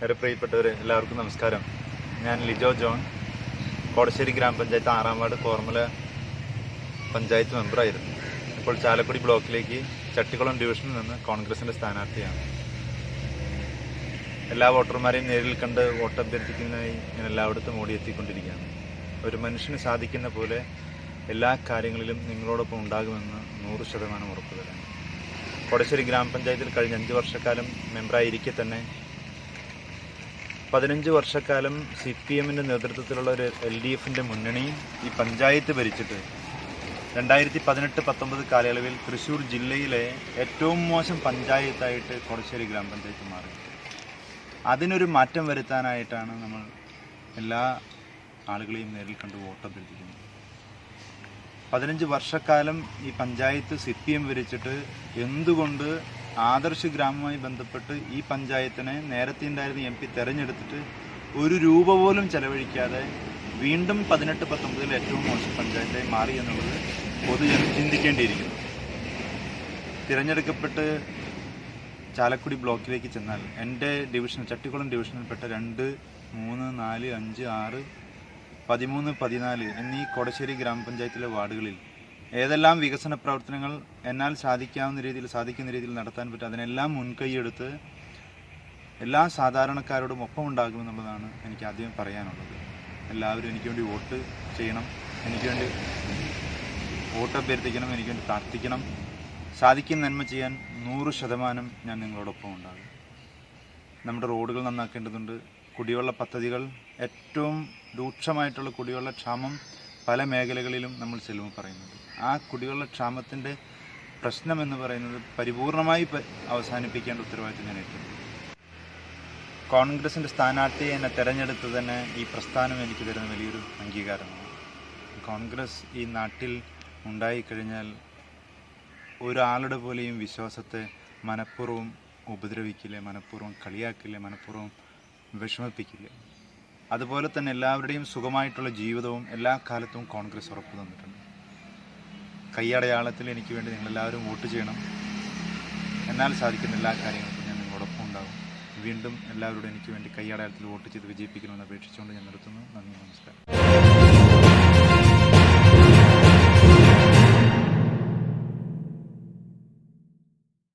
പ്രിയപ്പെട്ടവരെ എല്ലാവർക്കും നമസ്കാരം. ഞാൻ ലിജോ ജോൺ. കോടശ്ശേരി ഗ്രാമപഞ്ചായത്ത് ആറാം വാർഡ് കോർമല പഞ്ചായത്ത് മെമ്പറായിരുന്നു ഇപ്പോൾ ചാലക്കുടി ബ്ലോക്കിലേക്ക് ചട്ടിക്കുളം ഡിവിഷനിൽ നിന്ന് കോൺഗ്രസിന്റെ സ്ഥാനാർത്ഥിയാണ്. എല്ലാ വോട്ടർമാരെയും നേരിൽ കണ്ട് വോട്ട് അഭ്യർത്ഥിക്കുന്നതായി ഞാൻ എല്ലായിടത്തും ഓടിയെത്തിക്കൊണ്ടിരിക്കുകയാണ്. ഒരു മനുഷ്യന് സാധിക്കുന്ന പോലെ എല്ലാ കാര്യങ്ങളിലും നിങ്ങളോടൊപ്പം ഉണ്ടാകുമെന്ന് നൂറ് ശതമാനം ഉറപ്പ് തരാം കോടശ്ശേരി ഗ്രാമപഞ്ചായത്തിൽ കഴിഞ്ഞ അഞ്ച് വർഷക്കാലം മെമ്പറായിരിക്കെ തന്നെ പതിനഞ്ച് വർഷക്കാലം സി പി എമ്മിന്റെ നേതൃത്വത്തിലുള്ള ഒരു എൽ ഡി എഫിന്റെ മുന്നണി ഈ പഞ്ചായത്ത് ഭരിച്ചിട്ട് രണ്ടായിരത്തി പതിനെട്ട് പത്തൊമ്പത് കാലയളവിൽ തൃശ്ശൂർ ജില്ലയിലെ ഏറ്റവും മോശം പഞ്ചായത്തായിട്ട് കൊടശ്ശേരി ഗ്രാമപഞ്ചായത്ത് മാറി. അതിനൊരു മാറ്റം വരുത്താനായിട്ടാണ് നമ്മൾ എല്ലാ ആളുകളെയും നേരിൽ കണ്ട് വോട്ട് അഭ്യർത്ഥിക്കുന്നത് പതിനഞ്ച് വർഷക്കാലം ഈ പഞ്ചായത്ത് സി പി എം ഭരിച്ചിട്ട് എന്തുകൊണ്ട് ആദർശ് ഗ്രാമവുമായി ബന്ധപ്പെട്ട് ഈ പഞ്ചായത്തിനെ നേരത്തെ ഉണ്ടായിരുന്ന എം പി തെരഞ്ഞെടുത്തിട്ട് ഒരു രൂപ പോലും ചെലവഴിക്കാതെ വീണ്ടും പതിനെട്ട് പത്തൊമ്പതിൽ ഏറ്റവും മോശം പഞ്ചായത്തായി മാറി എന്നുള്ളത് പൊതുജനം ചിന്തിക്കേണ്ടിയിരിക്കുന്നു. തിരഞ്ഞെടുക്കപ്പെട്ട് ചാലക്കുടി ബ്ലോക്കിലേക്ക് ചെന്നാൽ എന്റെ ഡിവിഷൻ ചട്ടിക്കുളം ഡിവിഷനിൽപ്പെട്ട രണ്ട് മൂന്ന് നാല് അഞ്ച് ആറ് പതിമൂന്ന് പതിനാല് എന്നീ കൊടശ്ശേരി ഗ്രാമപഞ്ചായത്തിലെ വാർഡുകളിൽ ഏതെല്ലാം വികസന പ്രവർത്തനങ്ങൾ എന്നാൽ സാധിക്കാവുന്ന രീതിയിൽ സാധിക്കുന്ന രീതിയിൽ നടത്താൻ പറ്റും അതിനെല്ലാം മുൻകൈയെടുത്ത് എല്ലാ സാധാരണക്കാരോടും ഒപ്പം ഉണ്ടാകുമെന്നുള്ളതാണ് എനിക്ക് ആദ്യം പറയാനുള്ളത്. എല്ലാവരും എനിക്ക് വേണ്ടി വോട്ട് ചെയ്യണം എനിക്ക് വേണ്ടി വോട്ട് അഭ്യർത്ഥിക്കണം എനിക്ക് വേണ്ടി പ്രാർത്ഥിക്കണം. സാധിക്കും നന്മ ചെയ്യാൻ നൂറ് ശതമാനം ഞാൻ നിങ്ങളോടൊപ്പം ഉണ്ടാകും. നമ്മുടെ റോഡുകൾ നന്നാക്കേണ്ടതുണ്ട്. കുടിവെള്ള പദ്ധതികൾ ഏറ്റവും രൂക്ഷമായിട്ടുള്ള കുടിവെള്ള ക്ഷാമം പല മേഖലകളിലും നമ്മൾ ചെലവ് പറയുന്നത്. ആ കുടിവെള്ള ക്ഷാമത്തിന്റെ പ്രശ്നം എന്ന് പറയുന്നത് പരിപൂർണമായി അവസാനിപ്പിക്കേണ്ട ഉത്തരവാദിത്വം ഞാൻ ഏറ്റെടുത്തു. കോൺഗ്രസിന്റെ സ്ഥാനാർത്ഥിയെ എന്നെ തെരഞ്ഞെടുത്ത് തന്നെ ഈ പ്രസ്ഥാനം എനിക്ക് തരുന്ന വലിയൊരു അംഗീകാരമാണ്. കോൺഗ്രസ് ഈ നാട്ടിൽ ഉണ്ടായിക്കഴിഞ്ഞാൽ ഒരാളുടെ പോലെയും വിശ്വാസത്തെ മനഃപൂർവം ഉപദ്രവിക്കില്ല മനഃപൂർവം കളിയാക്കില്ല മനഃപൂർവം വിഷമിപ്പിക്കില്ല? അതുപോലെ തന്നെ എല്ലാവരുടെയും സുഖമായിട്ടുള്ള ജീവിതവും എല്ലാ കാലത്തും കോൺഗ്രസ് ഉറപ്പ് തന്നിട്ടുണ്ട്. കയ്യടയാളത്തിൽ എനിക്ക് വേണ്ടി നിങ്ങളെല്ലാവരും വോട്ട് ചെയ്യണം. എന്നാൽ സാധിക്കുന്ന എല്ലാ കാര്യങ്ങൾക്കും ഞാൻ നിങ്ങളോടൊപ്പം ഉണ്ടാകും വീണ്ടും എല്ലാവരോടും എനിക്ക് വേണ്ടി കയ്യടയാളത്തിൽ വോട്ട് ചെയ്ത് വിജയിപ്പിക്കണമെന്ന് അപേക്ഷിച്ചുകൊണ്ട് ഞാൻ നിർത്തുന്നു. നന്ദി നമസ്കാരം.